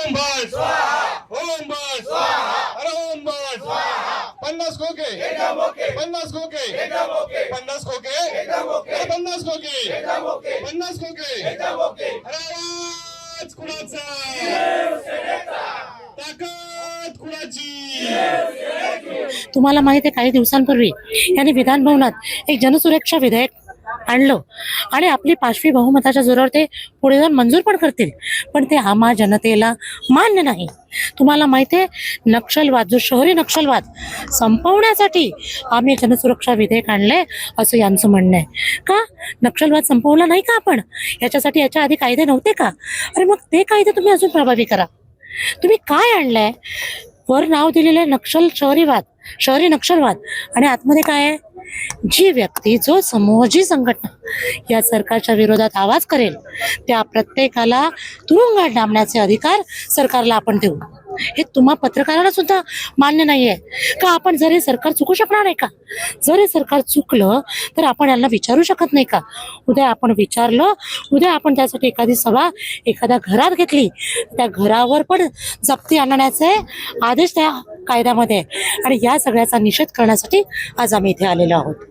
ओम बस ओम बस अरे ओम बस पन्नास खोके। पन्नास खोके। पन्नास खोके। अरे पन्नास खोके। पन्नास खोके। अरे आवाज कुणाचा? ताकद कुणाची? तुम्हाला माहिती आहे काही दिवसांपूर्वी यांनी विधान भवनात एक जनसुरक्षा विधेयक आणलं. आणि आपली पाचवी बहुमताच्या जोरावर ते पुढे जाऊन मंजूर पण करतील. पण ते आम्हा जनतेला मान्य नाही. तुम्हाला माहिती आहे नक्षलवाद जो शहरी नक्षलवाद संपवण्यासाठी आम्ही जनसुरक्षा विधेयक आणले असं यांचं म्हणणं आहे. का? नक्षलवाद संपवला नाही का आपण? याच्यासाठी याच्या आधी कायदे नव्हते का? अरे मग ते कायदे तुम्ही अजून प्रभावी करा. तुम्ही काय आणलंय? वर नाव दिलेलं आहे नक्षल शहरीवाद शहरी नक्षलवाद. आणि आतमध्ये काय आहे? जी व्यक्ती जो समूह जी संघटना या सरकारच्या विरोधात आवाज करेल त्या प्रत्येकाला तुरुंगात डांबण्याचे अधिकार सरकारला आपण देऊ. हे तुम्हा पत्रकाराला सुद्धा मान्य नाहीये. का आपण जर हे सरकार चुकू शकणार नाही का? जर हे सरकार चुकलं तर आपण यांना विचारू शकत नाही का? उद्या आपण विचारलं उद्या आपण त्यासाठी एखादी सभा एखाद्या घरात घेतली त्या घरावर पण जप्ती आणण्याचे आदेश त्या कायद्यामध्ये आहे. आणि या सगळ्याचा निषेध करण्यासाठी आज आम्ही इथे आलेलो आहोत.